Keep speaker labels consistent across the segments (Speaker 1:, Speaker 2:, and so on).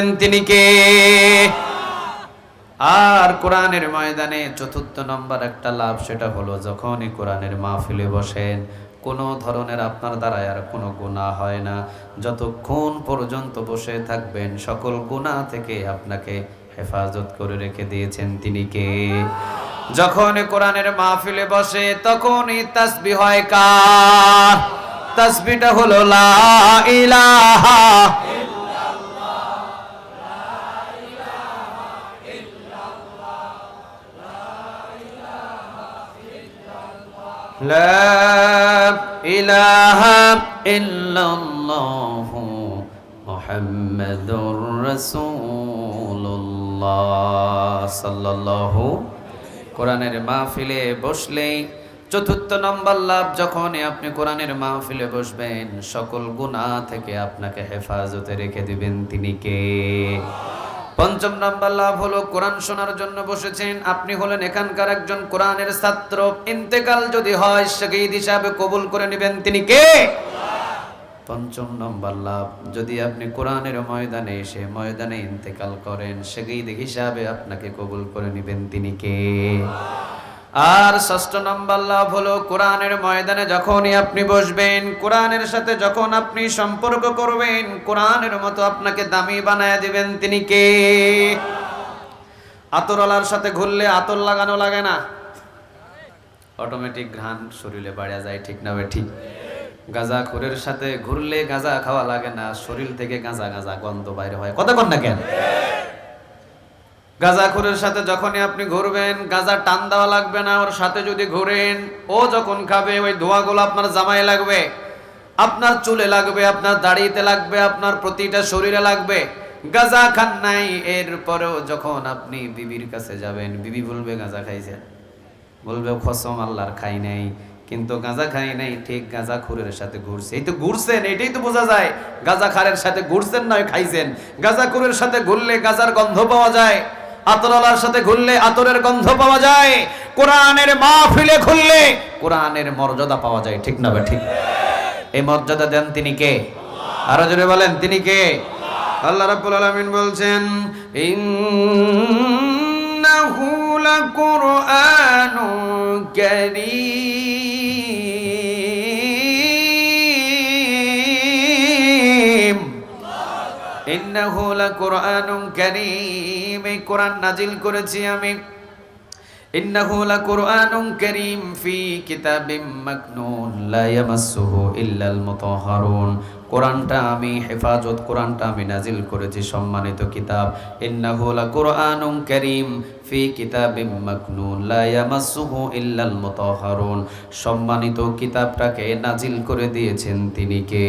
Speaker 1: তিনি কে? আর কোরআনের ময়দানে চতুর্থ নম্বর একটা লাভ সেটা হলো যখনই কোরআনের মাহফিলে বসেন, কোনো ধরনের আপনার দ্বারা আর কোনো গুনাহ হয় না। যতক্ষণ পর্যন্ত বসে থাকবেন, সকল গুনাহ থেকে আপনাকে হেফাজত করে রেখে দিয়েছেন তিনি কে? যখন কোরআনের মাহফিলে বসে, তখনই তাসবি হয় কার? তাসবিটা হলো লা ইলাহা لا إله إلا الله محمد رسول الله صلى الله কোরআনের মাহফিলে বসলেই চতুর্থ নম্বর লাভ যখন আপনি কোরআনের মাহফিলে বসবেন সকল গুনাহ থেকে আপনাকে হেফাজতে রেখে দিবেন তিনি কে পঞ্চম নাম্বার লাভ হলো, কোরআন শোনার জন্য বসেছেন। আপনি হলেন এখানকার একজন কোরআনের ছাত্র। ইন্তেকাল যদি হয়, শহীদ হিসাবে কবুল করে নেবেন তিনি কে? পঞ্চম নম্বর লাভ, যদি আপনি কোরআনের ময়দানে এসে ময়দানে ইন্তেকাল করেন, শহীদ হিসাবে আপনাকে কবুল করে নেবেন তিনি কে? আর ষষ্ঠ নম্বর লাভ হলো কোরআনের ময়দানে যখনই আপনি বসবেন, কোরআনের সাথে যখন আপনি সম্পর্ক করবেন, কোরআনের মতো আপনাকে দামি বানায় দিবেন তিনি কে? আতরওয়ালার সাথে ঘুরলে আতর লাগানো লাগে না। অটোমেটিক ঘ্রাণ শরীরে বাড়া যায়, ঠিক না ঠিক। গাঁজা খোরের সাথে ঘুরলে গাঁজা খাওয়া লাগে না, শরীর থেকে গাঁজা গাঁজা গন্ধ বাইরে হয়। কথা না কেন? গাঁজাখুরের সাথে যখনই আপনি ঘুরবেন, গাঁজা টান দেওয়া লাগবে না, ওর সাথে যদি ঘুরেন, ও যখন খাবে, ওই ধোঁয়াগুলো আপনার জামায় লাগবে, আপনার চুলে লাগবে, আপনার দাড়িতে লাগবে, আপনার প্রতিটা শরীরে লাগবে। গাঁজা খান নাই, এরপরেও যখন আপনি বিবির কাছে যাবেন, বিবি বলবে, গাঁজা খাইছেন বলবে খসম আল্লাহর খাই নাই। কিন্তু গাঁজা খাই নাই, ঠিক গাঁজা খুরের সাথে ঘুরছে। এই তো ঘুরছেন, এটাই তো বোঝা যায়। গাঁজা খারের সাথে ঘুরছেন নয়, খাইছেন। গাঁজা খুরের সাথে ঘুরলে গাঁজার গন্ধ পাওয়া যায়। আতরওয়ালার সাথে ঘুরলে আতরের গন্ধ পাওয়া যায়, কোরআনের মাহফিলে ঘুরলে কোরআনের মর্যাদা পাওয়া যায়, ঠিক না ঠিক এই মর্যাদা দেন তিনি কে? আরও জোরে বলেন, তিনি কে? আল্লাহ রাব্বুল আলামিন বলছেন, ইন্নাহু লাকুরআনুন কারীম। ইন্নাহু লাকুরআনুন কারীম। এই কোরআন নাজিল করেছি আমি। ইন্নাহু লাকুরআনুন কারীম, ফি কিতাবিম মাকনুন, লা ইয়ামাসসুহু ইল্লাল মুতাহহারুন কোরআনটা আমি হেফাজত, কোরআনটা আমি নাজিল করেছি, সম্মানিত কিতাব। ইন্নাহু লাকুরআনুন কারীম, ফি কিতাবিম মাকনুন সম্মানিত কিতাবটাকে নাজিল করে দিয়েছেন তিনি কে?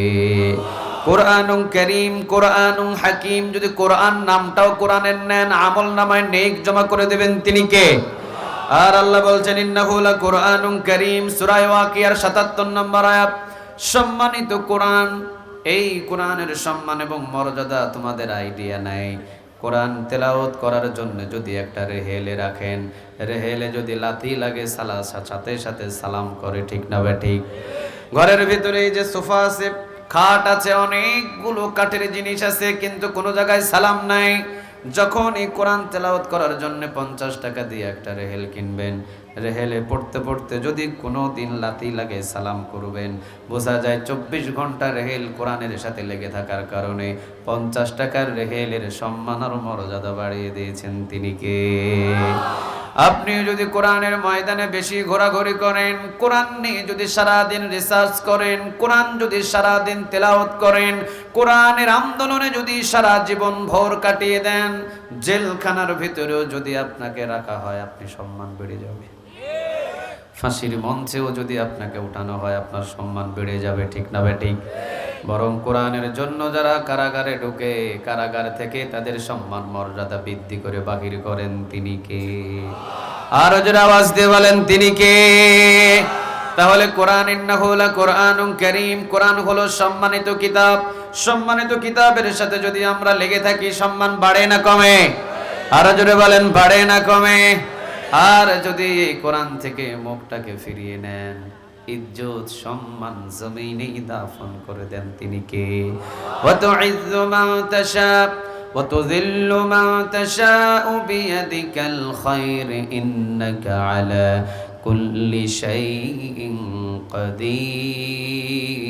Speaker 1: কোরআনুন করিম, কোরআনুন হাকিম, যদি কোরআন নামটাও কোরআনের নেন, আমল নামায় নেক জমা করে দেবেন তিনি কে? আর আল্লাহ বলছেন, ইন্নাহু লাকুরআনুন করিম সূরা ওয়াকিয়ার 77 নম্বর আয়াত। সম্মানিত কোরআন এই কোরআনের সম্মান এবং মর্যাদা তোমাদের আইডিয়া নাই। কোরআন তেলাওয়াত করার জন্য যদি একটা রেহেলে রাখেন, রেহেলে যদি লাথি লাগে, সালা সাথে সাথে সালাম করে, ঠিক না বে ঠিক? ঘরের ভিতরে এই যে সোফা আছে, খাট আছে, অনেকগুলো কাঠের জিনিস আছে, কিন্তু কোনো জায়গায় সালাম নাই। যখন এই কোরআন তেলাওয়াত করার জন্য পঞ্চাশ টাকা দিয়ে একটা রেহেল কিনবেন রেহেলে পড়তে পড়তে যদি কোনো দিন লাতি লাগে সালাম করবেন। বোঝা যায় চব্বিশ ঘণ্টা রেহেল কোরআনের সাথে লেগে থাকার কারণে পঞ্চাশ টাকার রেহেলের সম্মান আর মর্যাদা বাড়িয়ে দিয়েছেন তিনি কে? আপনি যদি কোরআনের ময়দানে বেশি ঘোরাঘুরি করেন, কোরআন নিয়ে যদি সারাদিন রিসার্চ করেন, কোরআন যদি সারাদিন তেলাওয়াত করেন, কোরআনের আন্দোলনে যদি সারা জীবন ভোর কাটিয়ে দেন, জেলখানার ভিতরেও যদি আপনাকে রাখা হয়, আপনি সম্মান বেড়ে যাবে। ফাঁসির মঞ্চেও যদি আপনাকে উঠানো হয়, আপনার সম্মান বেড়ে যাবে, ঠিক না ঠিক? বরং কোরআনের জন্য যারা কারাগারে ঢুকে, কারাগার থেকে তাদের সম্মান, মর্যাদা বৃদ্ধি করে বাহির করেন তিনি কে? আরও যারা আওয়াজ দিয়ে বলেন, তিনি কে? তাহলে কোরআন ইন্নাহুলা কোরআনুন করিম। কোরআন হলো সম্মানিত কিতাব। সম্মানিত কিতাবের সাথে যদি আমরা লেগে থাকি, সম্মান বাড়ে না কমে? আরও জোরে বলেন, বাড়ে না কমে? আর যদি এই কোরআন থেকে মুখটাকে ফিরিয়ে নেন ইজ্জত সম্মান জমিনেই দাফন করে দেন তিনি কে ওয়াতুইজ্জু মান তাশা وتذل من تشاء بيدك الخير إنك على كل شيء قدير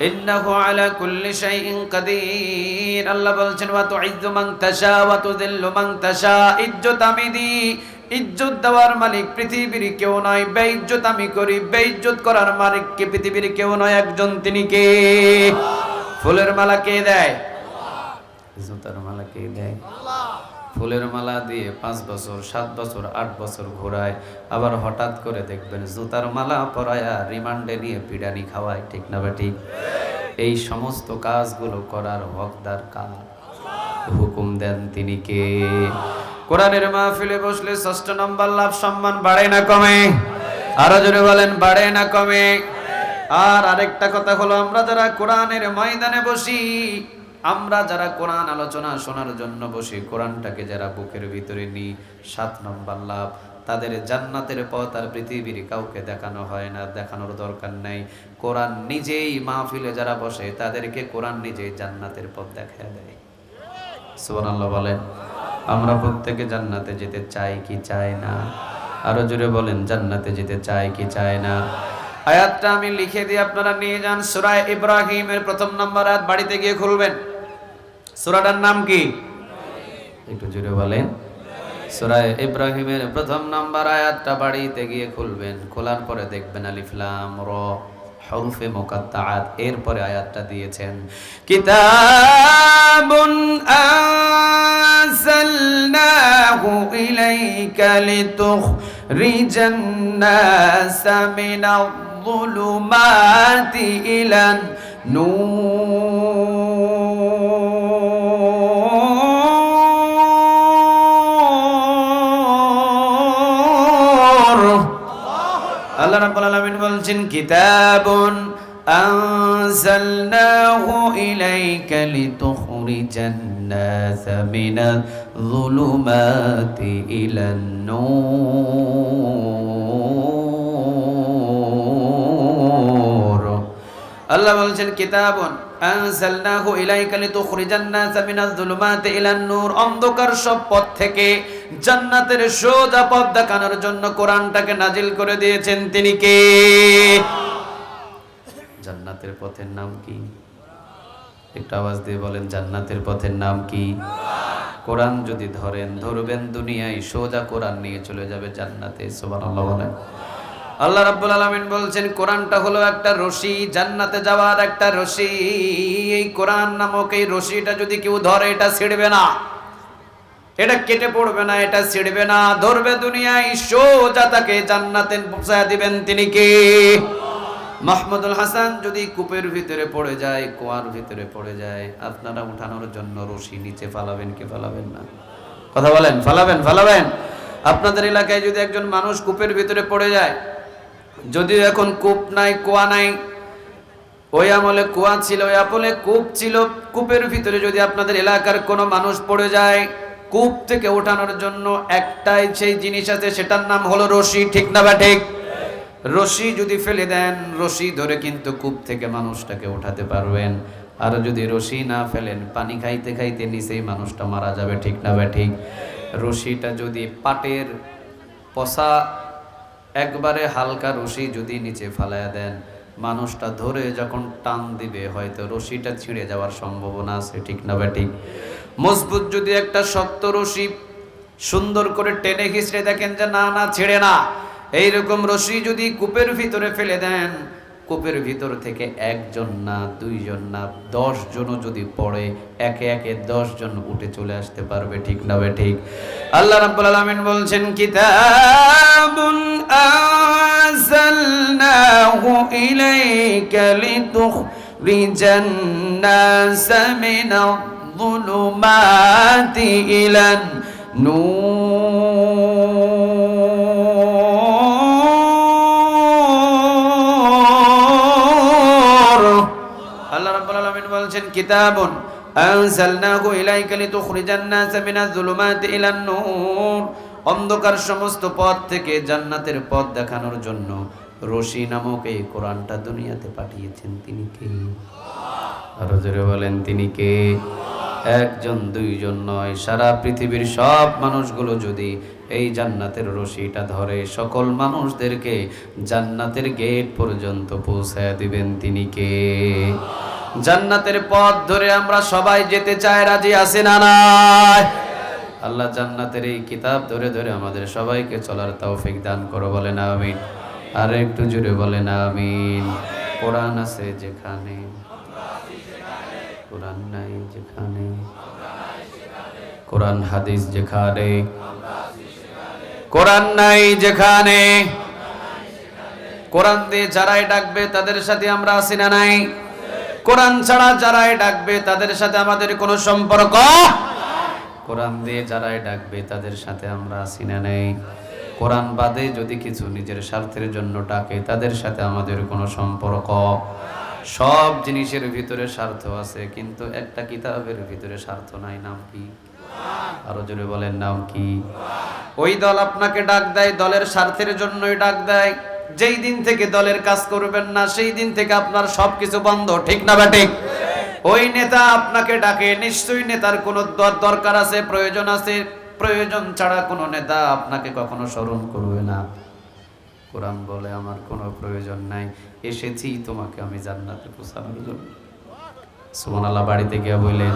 Speaker 1: ইন্নাহু আলা কুল্লি শাইইন কাদির। আল্লাহ বলছেন ওয়া তুইজ্জু মান তাশা ওয়া তুযিল্লু মান তাশা। ইজ্জত আমি দিই। ইজ্জত দেওয়ার মালিক পৃথিবীর কেউ নয়। বেইজ্জত আমি করি। বেইজ্জত করার মালিক কে? পৃথিবীর কেউ নয় একজন তিনি কে? ফুলের মালা কে দেয়? ইজ্জতের মালা কে দেয়? আল্লাহ। ফুলের মালা দিয়ে পাঁচ বছর, সাত বছর, আট বছর ঘোরায়। আবার হঠাৎ করে দেখবেন জুতার মালা পরায়া রিমান্ডে নিয়ে পিডানি খাওয়ায়, ঠিক না বা ঠিক? এই সমস্ত কাজগুলো করার হকদার কাজ হুকুম দেন তিনি কে? কোরআনের মাহফিলে বসলে ষষ্ঠ নম্বর লাভ সম্মান বাড়ে না কমে? আরও জোরে বলেন, বাড়ে না কমে? আর আরেকটা কথা হলো, আমরা যারা কোরআনের ময়দানে বসি আমরা যারা কোরআন আলোচনা শোনার জন্য বসি, কোরআনটাকে যারা বুকের ভিতরে নিই, সাত নম্বর লাভ, তাদের জান্নাতের পথ আর পৃথিবীর কাউকে দেখানো হয় না, দেখানোর দরকার নাই। কোরআন নিজেই মাহফিলে যারা বসে, তাদেরকে কোরআন নিজেই জান্নাতের পথ দেখা দেয়। সুবহানাল্লাহ বলেন, আমরা প্রত্যেকে জান্নাতে যেতে চাই কি চাই না? আরও জোরে বলেন, জান্নাতে যেতে চাই কি চাই না? আয়াতটা আমি লিখে দিয়ে আপনারা নিয়ে যান। সূরা ইব্রাহিমের প্রথম নম্বর আয়াত বাড়িতে গিয়ে খুলবেন। সূরাটার নাম কি? একটু জোরে বলেন। সূরা ইব্রাহিমের প্রথম নম্বর আয়াতটা বাড়িতে গিয়ে খুলবেন। খোলার পরে দেখবেন আলিফ লাম র হরফে মুকাত্তাআত। এরপরে আয়াতটা দিয়েছেন। কিতাবুন আনজালনাহু ইলাইকা লিতুখরিজান নাসা মিনাল যুলুমাতি ইলান নূর। আল্লাহ রাব্বুল আলামিন বলছেন, কিতাবুন আনজালনাহু ইলাইকা লিতুখরিজান নাস মিনাল যুলুমাতি ইলান নূর আল্লাহ বলছেন, কিতাবুন আনজালনাহু ইলাইকা লিতুখরিজান নাস মিনাজ যুলুমাতি ইলান নূর। অন্ধকার সব পথ থেকে জান্নাতের সোজা পথ দেখানোর জন্য কোরআনটাকে নাজিল করে দিয়েছেন। তিনি কে? জান্নাতের পথের নাম কি? একটু আওয়াজ দিয়ে বলেন, জান্নাতের পথের নাম কি? কোরআন যদি ধরেন, ধরবেন দুনিয়ায়, সোজা কোরআন নিয়ে চলে যাবে জান্নাতে, সুবহানাল্লাহ বলেন। আল্লাহ রাব্বুল আলামিন বলছেন, কোরআনটা হলো একটা রশি, জান্নাতে যাওয়ার একটা রশি। এই কোরআন নামক এই রশিটা যদি কেউ ধরে, এটা ছিড়বে না। এটা কেটে পড়বে না, এটা ছিড়বে না। ধরবে দুনিয়ায়, সোজা তাকে জান্নাতে পৌঁছায় দিবেন তিনি কে? মাহমুদুল হাসান যদি কূপের ভিতরে পড়ে যায়, কুয়ার ভিতরে পড়ে যায়, আপনারা উঠানোর জন্য রশি নিচে ফালাবেন কি ফালাবেন না? কথা বলেন, ফালাবেন ফালাবেন। আপনাদের এলাকায় যদি একজন মানুষ কূপের ভিতরে পড়ে যায়, যদিও এখন কূপ নাই, কুয়া নাই, ওই আমলে কুয়া ছিল, ওই আমলে কূপ ছিল, কূপের ভিতরে যদি আপনাদের এলাকার কোনো মানুষ পড়ে যায়, কূপ থেকে ওঠানোর জন্য একটাই সেই জিনিস আছে, সেটার নাম হলো রশি, ঠিক না বা ঠিক? রশি যদি ফেলে দেন, রশি ধরে কিন্তু কূপ থেকে মানুষটাকে উঠাতে পারবেন। আর যদি রশি না ফেলেন, পানি খাইতে খাইতে নিচেই মানুষটা মারা যাবে, ঠিক না ঠিক? রশিটা যদি পাটের পচা, একবারে হালকা রশি যদি নিচে ফালায়া দেন, মানুষটা ধরে যখন টান দিবে, হয়তো রশিটা ছিঁড়ে যাওয়ার সম্ভাবনা আছে, ঠিক না ঠিক? মজবুত যদি একটা শক্ত রশি সুন্দর করে টেনে খিচড়ে দেখেন যে, না না, ছিঁড়ে না। এইরকম রশি যদি কূপের ভিতরে ফেলে দেন, কূপের ভিতর থেকে একজন না দুইজন না দশ জনও যদি পড়ে, একে একে দশ জন উঠে চলে আসতে পারবে, ঠিক না বে ঠিক? আল্লাহ রাব্বুল আলামিন বলছেন, কিতাবুন আনজালনাহু ইলাইকা লিতুখরিজান নাস মিনাল যুলুমাতি ইলান নূর কিতাবুন আনজালনাহু ইলাইকা লিতুখরিজান নাস মিনাজ যুলুমাতি ইলান নূর। অন্ধকার সমস্ত পথ থেকে জান্নাতের পথ দেখানোর জন্য রশি নামক এই কোরআনটা দুনিয়াতে পাঠিয়েছেন তিনি কে? আরও জোরে বলেন, তিনি কে? একজন, দুইজন নয়, সারা পৃথিবীর সব মানুষগুলো যদি এই জান্নাতের রশিটা ধরে, সকল মানুষদেরকে জান্নাতের গেট পর্যন্ত পৌঁছায় দিবেন তিনি কে? জান্নাতের পথ ধরে আমরা সবাই যেতে চাই, রাজি আছি না নাই? আল্লাহ জান্নাতের এই কিতাব ধরে ধরে আমাদের সবাইকে চলার তৌফিক দান করো, বলেন আমিন। আর একটু জুড়ে বলেন আমিন। কোরআন আছে যেখানে, কোরআন নাই যেখানে, কোরআন হাদিস যেখানে, কোরআন নাই যেখানে। কোরআন দিয়ে যারাই ডাকবে তাদের সাথে আমরা আছি না নাই? কোরআন ছাড়া যারাই ডাকবে তাদের সাথে আমাদের কোনো সম্পর্ক? কোরআন দিয়ে যারাই ডাকবে তাদের সাথে আমরা আছি না নেই? কোরআন বাদে যদি কিছু নিজের স্বার্থের জন্য ডাকে, তাদের সাথে আমাদের কোনো সম্পর্ক? সব জিনিসের ভিতরে স্বার্থ আছে, কিন্তু একটা কিতাবের ভিতরে স্বার্থ নাই, নাম কি? আরও জোরে বলেন, নাম কি? ওই দল আপনাকে ডাক দেয়, দলের স্বার্থের জন্যই ডাক দেয়। যেই দিন থেকে দলের কাজ করবেন না, সেই দিন থেকে আপনার সবকিছু বন্ধ, ঠিক না বা ঠিক? ওই নেতা আপনাকে ডাকে, নিশ্চয়ই নেতার কোনো দর- দরকার আছে, প্রয়োজন আছে। প্রয়োজন ছাড়া কোনো নেতা আপনাকে কখনো স্মরণ করবে না। কোরআন বলে, আমার কোনো প্রয়োজন নাই, এসেছি তোমাকে আমি জান্নাতে পৌঁছানোর জন্য। সুমনাল্লাহ বাড়িতে গিয়ে বললেন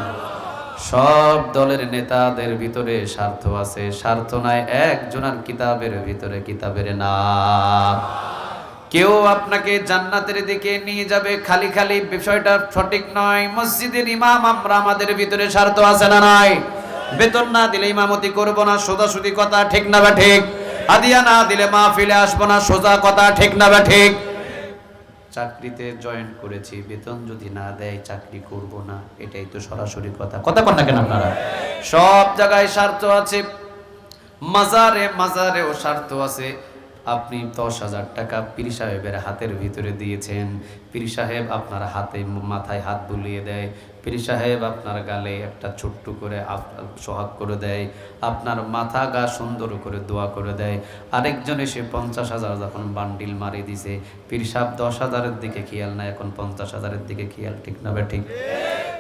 Speaker 1: সব দলের নেতাদের ভিতরে স্বার্থ আছে। স্বার্থ নাই একজনের কিতাবের ভিতরে, কিতাবের নাম। কেউ আপনাকে জান্নাতের দিকে নিয়ে যাবে। খালি খালি বিষয়টা সঠিক নয়। মসজিদের ইমাম, আমরা আমাদের ভিতরে স্বার্থ আছে না নাই? বেতন না দিলে ইমামতি করব না সোজাসুদি কথা ঠিক না বা ঠিক? হাদিয়া না দিলে মা মাহফিলে আসব না, সোজা কথা ঠিক না বা ঠিক? চাকরিতে জয়েন করেছি। বেতন যদি না দেয় চাকরি করব না, এটাই তো সরাসরি কথা। কথা কন না কেন আপনারা? সব জায়গায় স্বার্থ আছে। মাজারে মাজারেও স্বার্থ আছে। আপনি দশ হাজার টাকা পীর সাহেবের হাতের ভিতরে দিয়েছেন। পীর সাহেব আপনার হাতে মাথায় হাত বুলিয়ে দেয়। পীর সাহেব আপনার গালে একটা ছোট্ট করে সোহাগ করে দেয়। আপনার মাথা গা সুন্দর করে দোয়া করে দেয়। আরেকজন এসে পঞ্চাশ হাজার যখন বান্ডিল মারি দিছে, পীর সাহেব দশ হাজারের দিকে খেয়াল না এখন পঞ্চাশ হাজারের দিকে খেয়াল ঠিক না ঠিক।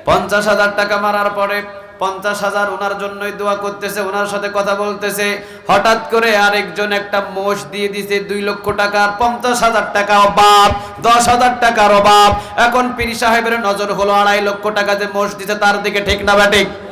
Speaker 1: পঞ্চাশ হাজার টাকা মারার পরে পঞ্চাশ হাজার ওনার জন্যই দোয়া করতেছে, ওনার সাথে কথা বলতেছে। হঠাৎ করে আরেকজন একটা মোষ দিয়ে দিছে, দুই লক্ষ টাকার, পঞ্চাশ হাজার টাকা অভাব, দশ হাজার টাকার অভাব। এখন পীর সাহেবের নজর হলো আড়াই লক্ষ টাকা যে মোষ দিছে, তার দিকে ঠিক না বা ঠিক?